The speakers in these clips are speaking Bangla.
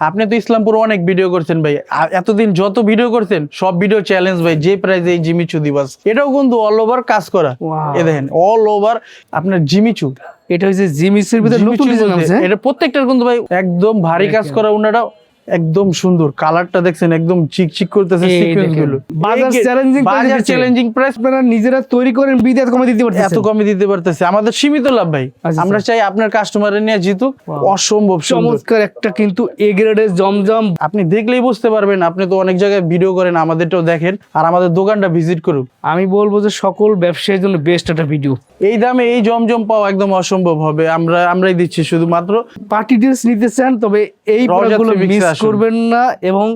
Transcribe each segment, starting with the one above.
আপনি তো ইসলামপুর অনেক ভিডিও করছেন ভাই। এতদিন যত ভিডিও করছেন সব ভিডিও চ্যালেঞ্জ ভাই যে প্রাইজে এই জিমিচু দিবাস। এটাও কিন্তু অল ওভার কাজ করা। এ দেখেন অল ওভার আপনার জিমিচু। এটা হচ্ছে জিমিসের ভিতরে নতুন জিমিচুর ডিজাইন আছে এটা প্রত্যেকটার কিন্তু ভাই একদম ভারী কাজ করা ওনারা একদম সুন্দর। কালারটা দেখছেন একদম চিকচিক করতেছে সিকোয়েন্সগুলো। বাজার price বাজার চ্যালেঞ্জিং প্রাইস আপনারা নিজেরা তৈরি করেন বিদে এত কমে দিতে পারতেছে। এত কমে দিতে পারতেছে। আমাদের সীমিত লাভ ভাই। আচ্ছা, আমরা চাই আপনার কাস্টমারের নিয়ে জিতুক। অসম্ভব চমৎকার একটা কিন্তু এ গ্রেডের জমজম। আপনি দেখলেই বুঝতে পারবেন আপনি তো অনেক জায়গায় ভিডিও করেন আমাদেরটাও দেখেন। আর আমাদের দোকানটা ভিজিট করুন আমি বলব যে সকল ব্যবসায়ীর জন্য বেস্ট একটা ভিডিও এই দামে এই জমজম পাওয়া একদম অসম্ভব হবে। আমরা আমরাই দিচ্ছি শুধুমাত্র। পার্টি ড্রেস নিতে চান তবে এই প্রোডাক্টগুলো Fabrics মিস করবেন না এবং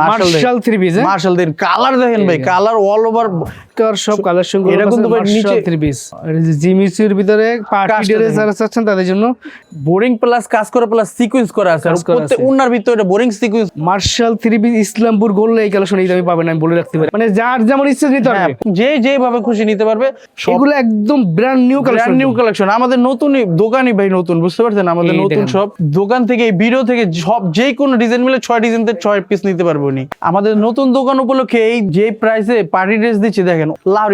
Marshall three piece Marshall then colour দেখেন ভাই কালার অল ওভার সব কালেকশন এটা কিন্তু নিচে- থ্রি পিস জিমিসির ভিতরে পার্টি ড্রেস দেখেন। যারা চাচ্ছেন তাদের জন্য। বোরিং প্লাস কাজ করা প্লাস সিকোয়েন্স করা আছে। প্রত্যেক আছে। উন্নার ভিতরে boring sequence Marshall three piece Islampur gold এই কালেকশন এই দামে পাবেন আমি বলে রাখতে পারি। মানে যার যেমন ইচ্ছে নিতে হ্যাঁ পারবে। যে যেভাবে খুশি নিতে পারবে এগুলো একদম brand new brand new collection আমাদের নতুন দোকানই ভাই নতুন বুঝতে পারছেন? আমাদের নতুন সব দোকান থেকে এই ভিডিও থেকে সব যে কোনো ডিজাইন মিলে ছয় ডিজাইন থেকে ছয় পিস নিতে পারব নি আমাদের নতুন দোকান উপলক্ষে এই যে প্রাইসে পার্টি ড্রেস দিচ্ছি দেখেন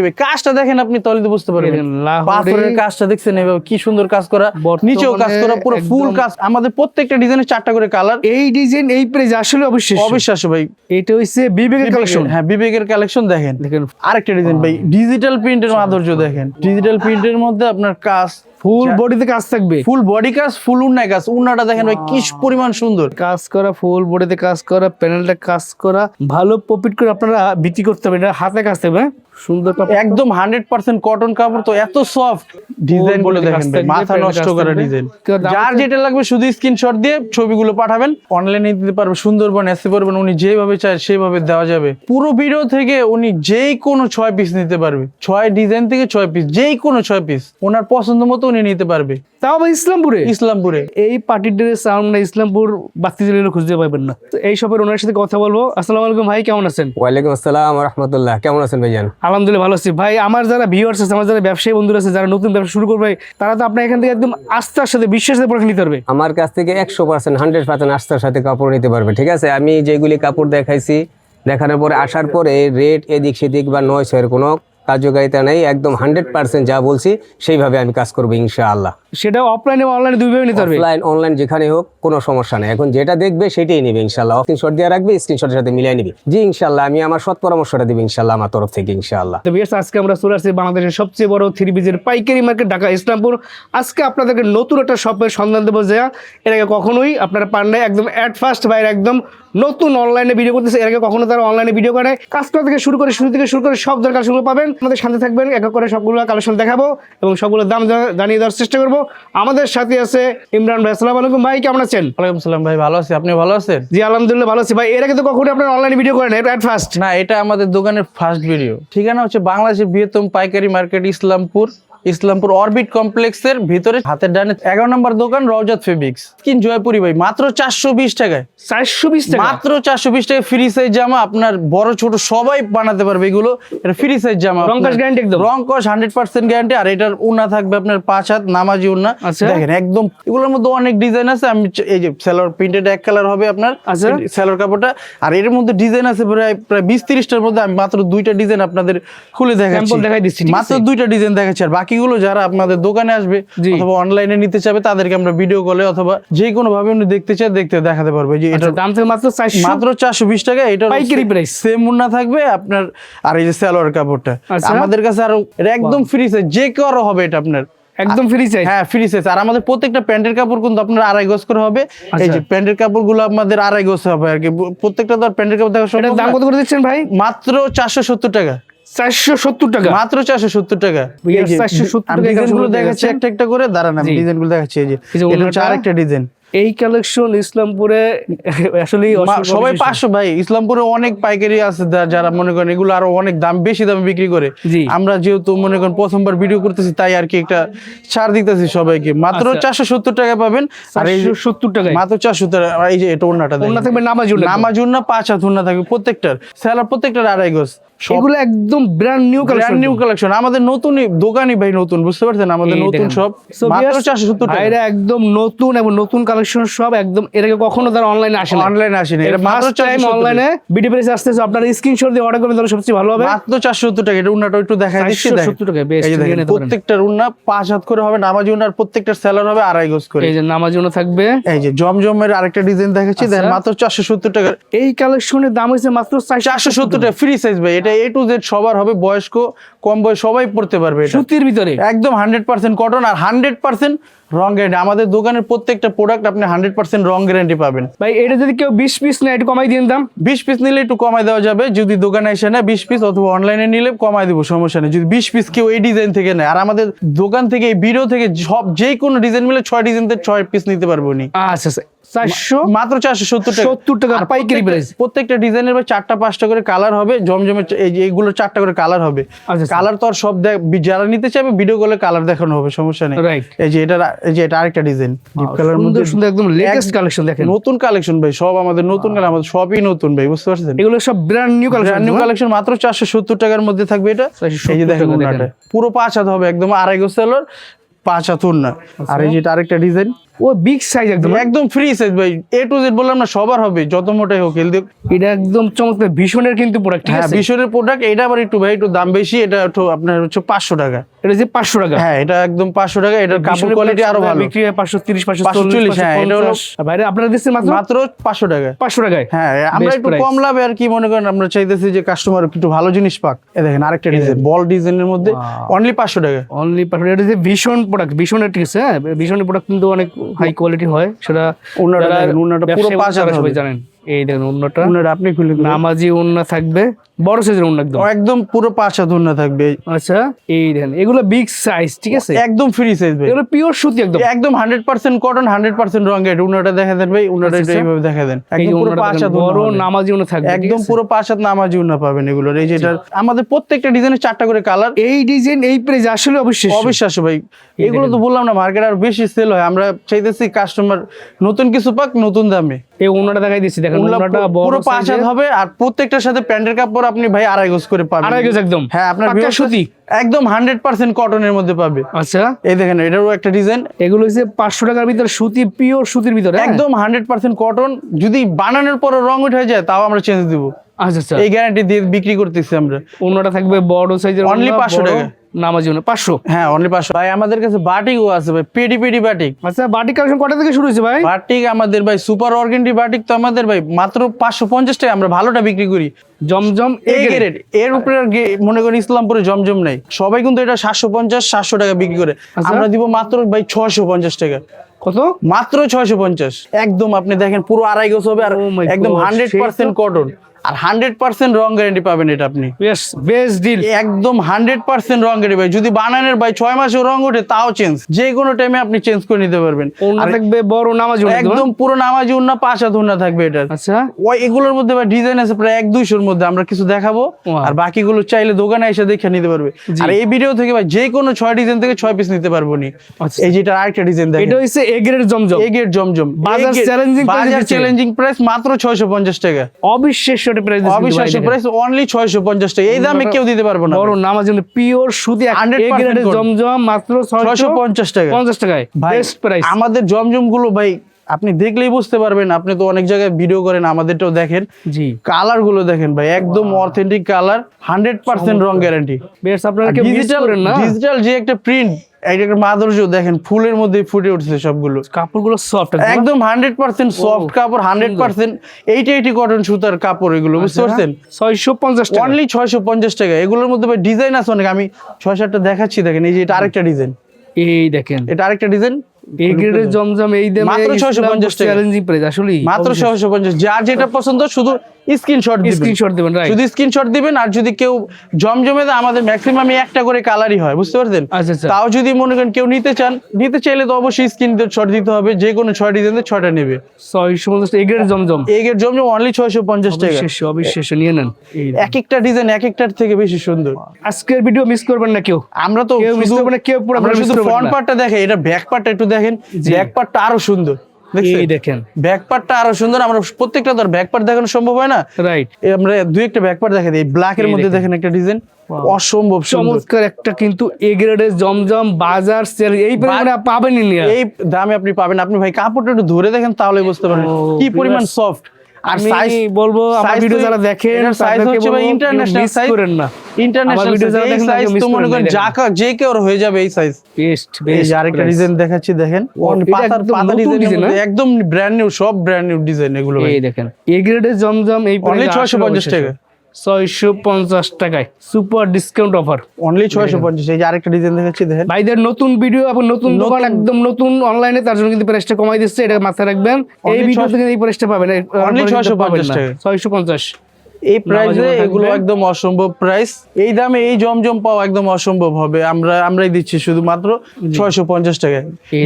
ভাই কাজটা দেখেন আপনি তাহলে তো বুঝতে পারবেন। পাথরের কাজটা দেখছেন এভাবে কি সুন্দর কাজ করা নিচেও কাজ করা পুরো ফুল কাজ। আমাদের প্রত্যেকটা ডিজাইনের চারটা করে কালার এই ডিজাইন এই প্রাইস আসলে অবশ্যই অবিশ্বাস্য ভাই। এটা হচ্ছে বিবেকের কালেকশন হ্যাঁ বিবেকের কালেকশন দেখেন। দেখেন। আরেকটা ডিজাইন ভাই ডিজিটাল প্রিন্টের মাধুর্য দেখেন। ডিজিটাল প্রিন্টের মধ্যে আপনার কাজ ফুল বডিতে কাজ থাকবে? ফুল বডি কাজ ফুল উন্নায় কাজ। উন্নাটা দেখেন ভাই কি পরিমাণ সুন্দর। কাজ করা ফুল বডিতে কাজ করা প্যানেলটা কাজ করা ভালো প্রফিট করে আপনারা বিক্রি করতে হবে এটা হাতে কাজ থাকবে হ্যাঁ? সুন্দর কাপড় একদম হান্ড্রেড পার্সেন্ট কটন কাপড় তো এত সফট ডিজাইন body দেখেন মাথা নষ্ট করা ডিজাইন যার যেটা লাগবে শুধু স্ক্রিনশট দিয়ে ছবিগুলো পাঠাবেন। অনলাইনে দিতে পারবে সুন্দরবন এসে পারবেন উনি যেভাবে চায় সেভাবে দেওয়া যাবে। পুরো ভিডিও থেকে উনি যেই কোনো ছয় পিস নিতে পারবে। ছয় ডিজাইন থেকে ছয় পিস যেই কোনো ছয় পিস ওনার পছন্দ মতো উনি নিতে পারবে। তাও আবার ইসলামপুরে? ইসলামপুরে। এই পার্টি ড্রেস আমরা ইসলামপুর বাস্তি জেলে খুঁজতে পাবেন না। তো এই সবের ওনার সাথে কথা বলব। আসসালামু আলাইকুম ভাই কেমন আছেন? ওয়ালাইকুম আসসালাম রহমতুল্লাহ। কেমন আছেন ভাইজান? আলহামদুলিল্লাহ ভালো আছি। ভাই, আমার যারা ভিউয়ার্স আছে, আমার যারা ব্যবসায়ী বন্ধুরা আছে, যারা নতুন ব্যবসা শুরু করবে, তারা তো আপনার এখান থেকে একদম আস্থার সাথে, বিশ্বাসের পরে নিতে পারবে আমার কাছ থেকে একশো পার্সেন্ট হান্ড্রেড পার্সেন্ট আস্থার সাথে কাপড় নিতে পারবে, ঠিক আছে? আমি যেগুলি কাপড় দেখাইছি, দেখানোর পরে আসার পরে রেট এদিক সেদিক বা নয় ছয়ের কোনো কার্যকারিতা নেই একদম হান্ড্রেড পার্সেন্ট যা বলছি সেইভাবে আমি কাজ করব ইনশাআল্লাহ। সেটা অফলাইনে অনলাইনে দুইভাবে নিতে পারবে? অফলাইন অনলাইন যেখানে হোক কোনো সমস্যা নেই। এখন যেটা দেখবে সেটাই নেবে ইনশাল্লাহ স্ক্রিনশট দিয়ে রাখবে স্ক্রিনশটের সাথে মিলিয়ে নিবি। জি ইনশাল্লাহ আমি আমার সৎ পরামর্শটা দিবি ইনশাল্লাহ আমার তরফ থেকে ইনশাআল্লাহ। তো বিয়ার্স আজকে আমরা চলে আসছি বাংলাদেশের সবচেয়ে বড় থ্রি পিসের পাইকারি মার্কেট ঢাকা ইসলামপুর। আজকে আপনাদেরকে নতুন একটা শপের সন্ধান দেবো যা আগে কখনোই আপনারা পান নাই একদম অ্যাট ফার্স্ট বাইরে একদম নতুন অনলাইনে ভিডিও করতেছে। এর আগে কখনো তারা অনলাইনে ভিডিও করে। কাজ করা থেকে শুরু করে শুরু থেকে শুরু করে সব দরকার শুরু পাবেন। আমাদের সাথে থাকবেন এক করে সবগুলো কালেকশন দেখাবো এবং সবগুলোর দাম জানিয়ে দেওয়ার চেষ্টা করব। আমাদের সাথে আছে ইমরান ভাই। আসসালামু আলাইকুম ভাই কেমন আছেন? ওয়ালাইকুম সালাম ভাই ভালো আছি। আপনি ভালো আছেন? জি আলহামদুলিল্লাহ ভালো আছি ভাই। এর আগে তো কখনো আপনার অনলাইনে ভিডিও করেন অ্যাট ফার্স্ট না এটা আমাদের দোকানের ফার্স্ট ভিডিও ঠিকানা হচ্ছে বাংলাদেশের বৃহত্তম পাইকারি মার্কেট ইসলামপুর। ইসলামপুর অরবিট কমপ্লেক্সের ভিতরে হাতের ডানে এগারো নম্বর দোকান রওজাত ফেব্রিক্স। কিন জয়পুরি ভাই মাত্র চারশো বিশ টাকায়। চারশো বিশ টাকা? মাত্র চারশো বিশ টাকা ফ্রি সাইজ জামা আপনার বড় ছোট সবাই বানাতে পারবে এগুলো। এটা ফ্রি সাইজ জামা রং কস guarantee একদম? রং কস হান্ড্রেড পার্সেন্ট গ্যারান্টি আর এটার উন্না থাকবে আপনার পাঁচ হাত নামাজি উন্না। আচ্ছা। দেখেন একদম এগুলোর মধ্যে অনেক ডিজাইন আছে। আমি এই যে সেলোর প্রিন্টেড এক কালার হবে আপনার আচ্ছা। সেলোর কাপড়টা। আর এর মধ্যে ডিজাইন আছে প্রায় প্রায় বিশ তিরিশটার মধ্যে। আমি মাত্র দুইটা ডিজাইন আপনাদের খুলে দেখাচ্ছি। দেখাই দিচ্ছি, মাত্র দুইটা ডিজাইন দেখাচ্ছি। আর বাকিগুলো যারা আপনাদের দোকানে আসবে। অথবা অনলাইনে নিতে চাবে তাদেরকে আমরা ভিডিও কলে অথবা যে কোনো ভাবে উনি দেখতে চায় দেখতে দেখাতে পারবে। যে এটা আচ্ছা, দাম থেকে মাত্র মাত্র চারশো বিশ টাকা এটা পাইকারি price। সেম মুন্না থাকবে আপনার আর এই যে সালোয়ার কাপড়টা। আচ্ছা। আমাদের কাছে আরও এটা একদম ফ্রি সাইজ যে কারও হবে এটা আপনার। একদম ফ্রি চাই হ্যাঁ ফ্রি সাইজ আর আমাদের প্রত্যেকটা প্যান্টের কাপড় কিন্তু আপনার আড়াই গজ করে হবে। এই আচ্ছা। যে প্যান্টের কাপড়গুলো আমাদের আড়াই গজ হবে আর কি। প্রত্যেকটা তো প্যান্টের কাপড় দেখা দাম কত করে দিচ্ছেন ভাই? মাত্র চারশো সত্তর টাকা। চারশো সত্তর টাকা। মাত্র চারশো সত্তর টাকা। ভাইয়া, 470 টাকা গুলো দেখাচ্ছি একটা একটা করে দাঁড়ান আমি ডিজাইনগুলো দেখাচ্ছি এই যে। এটা হচ্ছে আরেকটা ডিজাইন এই কালেকশন ইসলামপুরে আসলে সবাই পাঁচশো ভাই ইসলামপুরে অনেক পাইকারি আছে যারা মনে করেন এগুলো আরও অনেক দাম বেশি দামে বিক্রি করে। আমরা যেহেতু মনে করেন প্রথমবার ভিডিও করতেছি তাই আর কি একটা ছাড় দিতেছি সবাইকে। মাত্র আচ্ছা। চারশো সত্তর টাকা পাবেন। আর এই সত্তর টাকা মাত্র চারশো টাকা আর এই যে এটা ওনাটা ওনা থাকবে নামাজ উল্লেখ। নামাজ উন্না পাঁচ হাত থাকবে প্রত্যেকটার। স্যালার প্রত্যেকটার আড়াই গজ। একদম brand new brand collection new collection আমাদের নতুনই দোকানই ভাই নতুন বুঝতে পারছেন? আমাদের নতুন সব মাত্র চারশো সত্তর টাকা। ভাইরা একদম নতুন এবং নতুন কালেকশন সব একদম এর আগে কখনো তারা অনলাইনে আসে না অনলাইনে আসেনি এটা মাত্র টাইম অনলাইনে বিডি প্রেস আসতেছে। আপনারা স্ক্রিনশট দিয়ে অর্ডার করবেন তাহলে সবচেয়ে ভালো হবে। মাত্র চারশো সত্তর টাকা। এটা উন্নাটা একটু দেখাই দিচ্ছি 470 টাকা, বেশ, দেখেন। প্রত্যেকটার উন্না পাঁচ হাত করে হবে। নামাজি উন্নার প্রত্যেকটার সেলার হবে আড়াই গজ করে। এই যে নামার জন্য থাকবে। এই যে জমজমের আরেকটা ডিজাইন দেখাচ্ছি। দেখেন আচ্ছা। মাত্র চারশো সত্তর টাকা। এই কালেকশনের দাম হয়েছে মাত্র চারশো সত্তর টাকা। ফ্রি সাইজ ভাই। এটা এ টু জেড সবার হবে বয়স্ক কম বয়স সবাই পড়তে পারবে সুতির ভিতরে? একদম হান্ড্রেড পার্সেন্ট কটন আর হান্ড্রেড পার্সেন্ট রং গ্যারান্টি আমাদের দোকানের প্রত্যেকটা প্রোডাক্ট আপনি হান্ড্রেড পার্সেন্ট রং গ্যারান্টি পাবেন। ভাই এটা যদি কেউ বিশ পিস নেয় একটু কমাই দিন দাম। বিশ পিস নিলে একটু কমাই দেওয়া যাবে। যদি দোকানে এসে না বিশ পিস অথবা অনলাইনে নিলে কমাই দেবো সমস্যা নেই। যদি বিশ পিস কেউ এই ডিজাইন থেকে নেয় আর আমাদের দোকান থেকে এই ভিডিও থেকে সব যে কোনো ডিজাইন মিলে ছয় ডিজাইন থেকে ছয় পিস নিতে পারব নি আচ্ছা আচ্ছা। চারশো? মাত্র চারশো সত্তর টাকা। সত্তর টাকা পাইকারি প্রাইস প্রত্যেকটা ডিজাইনের ভাই চারটা পাঁচটা করে কালার হবে যে এইগুলো চারটা করে কালার হবে। আচ্ছা, কালার তো আর সব দেখ- যারা নিতে চাইবে ভিডিও কলে কালার দেখানো হবে সমস্যা নেই। রাইট এই যে এটা এই যে এটা আরেকটা ডিজাইন ডিপ কালার মধ্যে সুন্দর একদম লেটেস্ট কালেকশন দেখেন। নতুন কালেকশন ভাই সব আমাদের নতুন কালার আমাদের সবই নতুন ভাই বুঝতে পারছেন? এগুলো সব brand new collection new collection মাত্র চারশো সত্তর টাকার মধ্যে থাকবে এটা। 470 এই যে দেখেন পুরো পাঁচ হাত হবে একদম আড়াই গো সেলর পাঁচ হাত না আর এই যে এটা আরেকটা ডিজাইন ও বিগ সাইজ একদম। একদম ফ্রি সাইজ ভাই। এ টু জেড বললাম না সবার হবে যত মোটাই হোক হেলদি এটা একদম চমৎকার ভীষণের কিন্তু প্রোডাক্ট হ্যাঁ বিশনের প্রোডাক্ট এটা আবার একটু ভাই একটু দাম বেশি এটা একটু আপনার হচ্ছে পাঁচশো টাকা। এটা যে পাঁচশো টাকা? হ্যাঁ এটা একদম পাঁচশো টাকা এটার কাপড় কোয়ালিটি আরও ভালো। বিক্রি হয় পাঁচশো তিরিশ পাঁচশো চল্লিশ হ্যাঁ, এটা হলো- আপনারা দিচ্ছেন মাত্র? মাত্র পাঁচশো টাকা। পাঁচশো টাকায়। হ্যাঁ আমরা একটু কম লাভে আর কি মনে করেন আমরা চাইতেছি যে কাস্টমার একটু ভালো জিনিস পাক। এ দেখেন আরেকটা ডিজাইন বল ডিজাইনের মধ্যে অনলি পাঁচশো টাকা। অনলি পাঁচশো এটা যে ভীষণ প্রোডাক্ট ভীষণের ঠিক আছে হ্যাঁ ভীষণের প্রোডাক্ট কিন্তু অনেক হাই কোয়ালিটি হয়। সেটা ওনারা ওনারা পুরো পাঁচ হাজার সবাই জানেন। এই দেখেন অন্যটা ওনার আপনি খুলে। নামাজি ওন্না থাকবে। বড় সাইজের ওন্না একদম? একদম পুরো পাঁচ হাত ওড়না থাকবে। আচ্ছা এই দেখেন এগুলো বিগ সাইজ ঠিক আছে? একদম ফ্রি সাইজ ভাই। এগুলো পিওর সুতি একদম। একদম hundred percent cotton hundred percent রঙের। উনাটা দেখা দেন ভাই উনাটা আচ্ছা, এইভাবে দেখা দেন। একদম পুরো ওন্নাটা পাঁচ হাত বড় নামাজি ওন্না থাকবে একদম পুরো পাঁচ হাত নামাজি উন্না পাবেন এগুলোর এই যেটা আমাদের প্রত্যেকটা ডিজাইনের চারটা করে কালার এই ডিজাইন এই প্রাইস আসলে অবশ্যই অবিশ্বাস্য ভাই। এগুলো তো বললাম না মার্কেট আর বেশি সেল হয়। আমরা চাইতেছি কাস্টমার নতুন কিছু পাক নতুন দামে। এই ওন্নাটা দেখাই দিচ্ছি দেখেন উন্না বড় পুরো পাঁচ হাত হবে আর প্রত্যেকটার সাথে প্যান্টের কাপড় আপনি ভাই আড়াই গজ করে পাবেন। আড়াই গজ একদম? হ্যাঁ আপনার পাকা সুতি? একদম হান্ড্রেড পার্সেন্ট কটনের মধ্যে পাবে। আচ্ছা। এই দেখেন এটারও একটা ডিজাইন এগুলো হচ্ছে পাঁচশো টাকার ভিতরে সুতি পিওর সুতির ভিতরে হ্যাঁ? একদম হান্ড্রেড পার্সেন্ট কটন যদি বানানোর পরে রং উঠে যায় তাও আমরা চেঞ্জ দিব। আচ্ছা আচ্ছা। এই গ্যারান্টি দিয়ে বিক্রি করতেছি আমরা। অন্যটা থাকবে বড় সাইজের অনলি 500 টাকা। পাঁচশো। হ্যাঁ অনলি পাঁচশো। ভাই আমাদের কাছে বাটিকও আছে ভাই পেডি পেডি বাটিক। আচ্ছা কালেকশন কটা থেকে শুরু হয়েছে ভাই? বাটিক আমাদের ভাই সুপার অর্গেন্ডি বাটিক তো আমাদের ভাই মাত্র পাঁচশো পঞ্চাশ টাকা আমরা ভালোটা বিক্রি করি। জমজম এ গ্রেড এর উপরে আর গে- মনে করেন ইসলামপুরে জমজম নাই। সবাই কিন্তু এটা সাতশো পঞ্চাশ সাতশো টাকা বিক্রি করে। আচ্ছা। আমরা দিব মাত্র ভাই ছশো পঞ্চাশ টাকা। কত? মাত্র ছয়শো পঞ্চাশ। একদম আপনি দেখেন পুরো আড়াই গোছ হবে আর Oh একদম হান্ড্রেড পার্সেন্ট কটন আর হান্ড্রেড পার্সেন্ট রং গ্যারান্টি পাবেন এটা আপনি। বেস্ট ডিল একদম হান্ড্রেড পার্সেন্ট রং গ্যারান্টি ভাই। যদি বানানের ভাই ছয় মাসে রং ওঠে তাও চেঞ্জ যে কোনো টাইমে আপনি চেঞ্জ করে নিতে পারবেন। থাকবে বড় নামাজি একদম পুরো নামাজি উন্না হাত থাকবে এটার আচ্ছা। ওই এগুলোর মধ্যে ভাই ডিজাইন আছে প্রায় এক দুইশোর মধ্যে। আমরা কিছু দেখাবো. আর বাকিগুলো চাইলে দোকানে এসে দেখে নিতে পারবে। আর এই ভিডিও থেকে ভাই যে কোনো ছয় ডিজাইন থেকে ছয় পিস নিতে পারব নি। আচ্ছা। এই যেটা আরেকটা ডিজাইন দেখেন। এটা হচ্ছে এ গ্রেড জমজম। এগের জমজম। বাজার price বাজার চ্যালেঞ্জিং প্রাইস মাত্র ছয়শো পঞ্চাশ টাকা। অবিশ্বাস্য প্রাইস অবিশ্বাস্য প্রাইস অনলি ছয়শো পঞ্চাশ টাকা। এই দামে কেউ দিতে পারব না। বড় নামাজি পিওর সুতি 100% এ গ্রেডের জমজম মাত্র ছয়শো ছয়শো পঞ্চাশ টাকা। পঞ্চাশ টাকায়। বেস্ট প্রাইস আমাদের জমজমগুলো ভাই আপনি দেখলেই বুঝতে পারবেন। আপনি তো অনেক জায়গায় ভিডিও করেন আমাদেরটাও দেখেন। জি। কালারগুলো দেখেন ভাই একদম অথেন্টিক কালার হান্ড্রেড পার্সেন্ট রং গ্যারান্টি বেশ আপনারা ডিজিটাল ডিজিটাল যে একটা প্রিন্ট একটা মাধুর্য দেখেন ফুলের মধ্যে ফুটে উঠছে সবগুলো। কাপড়গুলো সফট একদম হান্ড্রেড পার্সেন্ট সফট কাপড় hundred percent eighty eighty cotton সুতার কাপড় এগুলো বুঝতে পারছেন? ছয়শো পঞ্চাশ টাকা। অনলি ছয়শো পঞ্চাশ টাকা। এগুলোর মধ্যে ডিজাইন আছে অনেক আমি ছয় সাতটা দেখাচ্ছি দেখেন এই যে এটা আরেকটা ডিজাইন এই দেখেন। এটা আরেকটা ডিজাইন গ্রেডের জমজম এই দামে মাত্র 650 টাকা। চ্যালেঞ্জিং প্রাইস আসলে মাত্র ছয়শো পঞ্চাশ। যার যেটা পছন্দ শুধু স্ক্রিনশট দিবেন। স্ক্রিনশট দিবেন রাইট শুধু স্ক্রিনশট দিবেন আর যদি কেউ জমজমে আমাদের ম্যাক্সিমাম একটা করে কালারই হয় বুঝতে পারছেন? আচ্ছা আচ্ছা। তাও যদি মনে করেন কেউ নিতে চান নিতে চাইলে তো অবশ্যই স্ক্রিন শট দিতে হবে যে কোনো ছয় ডিজাইনের ছয়টা নেবে। ছয়শো পঞ্চাশ এই জমজম। এগের জমজম অনলি ছয়শো পঞ্চাশ টাকা। অবিশ্বাস্য অবিশ্বাস্য নিয়ে নেন। এক একটা ডিজাইন এক একটার থেকে বেশি সুন্দর। আজকের ভিডিও মিস করবেন না কেউ? আমরা তো কেউ miss শুধু না, কেউ পুরো আমরা শুধু ফ্রন্ট। পার্টটা দেখে এটা ব্যাক পার্টটা একটু দেখেন ব্যাক পার্টটা আরও সুন্দর। দেখেন। ব্যাকপার্টটা আরও সুন্দর। আমরা প্রত্যেকটা ধর ব্যাকপার্ট দেখানো সম্ভব হয় না? রাইট আমরা দুই একটা ব্যাক পার্ট দেখা দিই ব্ল্যাক এর মধ্যে দেখেন। একটা ডিজাইন অসম্ভব চমৎকার একটা কিন্তু এ গ্রেডের জমজম বাজার সেল এই পরিমাণে পাবেনই এই দামে আপনি পাবেন। আপনি ভাই কাপড়টা একটু ধরে দেখেন তাহলে বুঝতে পারবেন কি পরিমাণ সফট আর সাইজ বলব আমার ভিডিও যারা দেখেন সাইজ হচ্ছে ভাই ইন্টারন্যাশনাল size। করেন না। ইন্টারন্যাশনাল ভিডিও যারা দেখেন, সাইজ তো মনে করেন যা যে কেউ হয়ে যাবে এই সাইজ বেস্ট বেস্ট আরেকটা ডিজাইন দেখাচ্ছি দেখেন। পাতার একদম পাতা ডিজাইন একদম ব্র্যান্ড নিউ সব ব্র্যান্ড নিউ ডিজাইন এগুলো এই দেখেন এ গ্রেডের জমজম এই অনলি ছয়শো পঞ্চাশ টাকা। ছয়শো পঞ্চাশ টাকায়। সুপার ডিসকাউন্ট অফার অনলি ছয়শো পঞ্চাশ এই যে আরেকটা ডিজাইন দেখাচ্ছি দেখেন। ভাইদের নতুন ভিডিও এবং নতুন দোকান একদম নতুন অনলাইনে তার জন্য কিন্তু প্রাইসটা কমাই দিচ্ছে এটা মাথায় রাখবেন। এই ভিডিও 600 থেকে এই প্রাইসটা পাবেন। Only 650 টাকা। ছয়শো পঞ্চাশ। এই প্রাইসে এগুলো একদম অসম্ভব প্রাইস এই দামে এই জমজম পাওয়া একদম অসম্ভব হবে। আমরা আমরাই দিচ্ছি শুধুমাত্র ছয়শো পঞ্চাশ টাকা।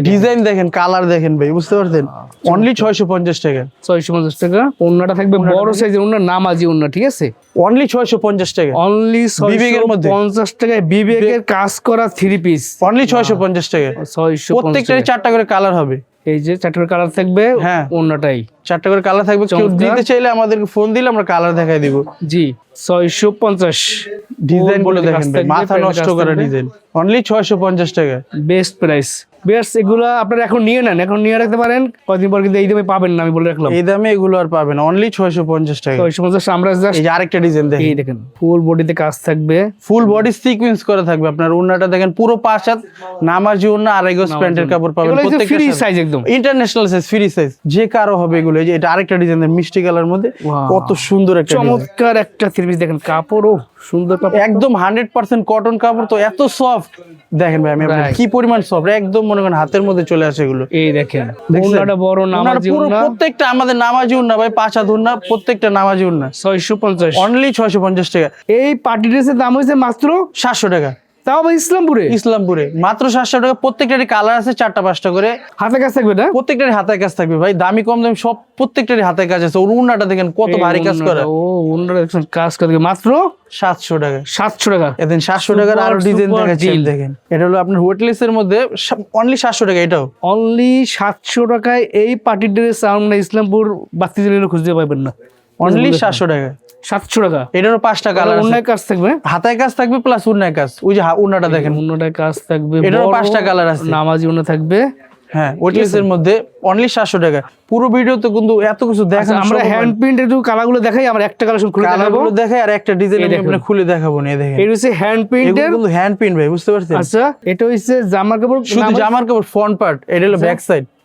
ডিজাইন দেখেন। কালার দেখেন ভাই বুঝতে পারছেন? অনলি ছয়শো পঞ্চাশ টাকা। ছয়শো পঞ্চাশ টাকা। অন্যটা থাকবে বড় সাইজের অন্য নামাজি অন্য ঠিক আছে? অনলি ছয়শো পঞ্চাশ টাকা। অনলি বিবেকের মধ্যে। পঞ্চাশ টাকায় বিবেকের কাজ করা থ্রি পিস অনলি ছয়শো পঞ্চাশ টাকা। ছয়শো প্রত্যেকটারই চারটা করে কালার হবে। এই যে চারটার কালার থাকবে হ্যাঁ। অন্যটাই। চারটে করে কালার থাকবে কেউ দিতে চাইলে আমাদেরকে ফোন দিলে আমরা কালার দেখাই দিব। জি ছয়শো পঞ্চাশ। ডিজাইন বলে দেখেন মাথা নষ্ট করা ডিজাইন অনলি ছয়শো পঞ্চাশ টাকা। বেস্ট প্রাইস বেস্ট এগুলো আপনারা এখন নিয়ে নেন। এখন নিয়ে রাখতে পারেন কয়দিন পর কিন্তু এই দামে পাবেন না আমি বলে রাখলাম। এই দামে এগুলো আর পাবেন অনলি ছয়শো পঞ্চাশ টাকা। ছয়শো পঞ্চাশ আমরা আরেকটা ডিজাইন দেখেন। এই দেখেন ফুল বডিতে কাজ থাকবে। ফুল বডি সিকোয়েন্স করা থাকবে আপনার ওন্নাটা দেখেন পুরো পাঁচ হাত নামাজি ওন্না আড়াই গজ প্যান্টের কাপড় পাবেন ফ্রি সাইজ। একদম। ইন্টারন্যাশনাল সাইজ ফ্রি সাইজ যে কারও হবে এগুলো এই যে এটা আরেকটা ডিজাইন মিষ্টি কালার মধ্যে। কত সুন্দর একটা চমৎকার একটা থ্রি পিস দেখেন কাপড়ও সুন্দর কাপড়। একদম হান্ড্রেড পার্সেন্ট কটন কাপড় তো এত সফট দেখেন ভাই আমি কি পরিমাণ সফট একদম মনে করেন হাতের মধ্যে চলে আসে এগুলো। এই দেখেন দেখছেন? বড় নামাজি উন্না প্রত্যেকটা আমাদের নামাজি উন্না ভাই পাঁচ হাত উন্না প্রত্যেকটা নামাজি উন্না ছয়শো পঞ্চাশ। অনলি ছয়শো পঞ্চাশ টাকা। এই পার্টি ড্রেসের দাম হয়েছে মাত্র সাতশো টাকা। তাও আবার ইসলামপুরে? ইসলামপুরে। মাত্র সাতশো টাকা প্রত্যেকটারই কালার আছে চারটা পাঁচটা করে। হাতে কাজ থাকবে না? প্রত্যেকটারই হাতের কাজ থাকবে ভাই দামি কম দামি সব প্রত্যেকটারই হাতের কাজ আছে। ওর উন্নাটা দেখেন কত ভারী কাজ করা। ও দেখছেন কাজ করে। মাত্র? সাতশো টাকা। সাতশো টাকা। এদিন সাতশো টাকার আরও ডিজাইন দেখাচ্ছেন দেখেন। এটা হলো আপনার এর মধ্যে অনলি সাতশো টাকা এটাও। অনলি সাতশো টাকায় এই পার্টি ড্রেস আমরা ইসলামপুর বাতি দিলে খুঁজতে পাবেন না। অনলি সাতশো টাকা। সাতশো টাকা। এটারও পাঁচটা কালার অন্য কাজ থাকবে? হাতায় কাজ থাকবে প্লাস উন্নায় কাজ। ওই যে উন্নাটা দেখেন। অন্যটা কাজ থাকবে এটারও পাঁচটা colour আছে। নামাজি অন্য থাকবে। হ্যাঁ ওয়েটলেস এর মধ্যে অনলি সাতশো টাকা। পুরো ভিডিওতে কিন্তু এত কিছু আচ্ছা, দেখেন আমরা হ্যান্ড কালারগুলো দেখাই আমরা একটা কালেকশন খুলে কালার দেখাবো। গুলো দেখে আর একটা ডিজাইন খুলে দেখাবো না দেখেন। এটা হচ্ছে হ্যান্ড এগুলো প্রিন্টের কিন্তু হ্যান্ড প্রিন্ট ভাই বুঝতে পারছেন? আচ্ছা এটা হচ্ছে জামার কাপড় শুধু জামার কাপড় ফ্রন্ট পার্ট এটা হলো ব্যাক সাইড back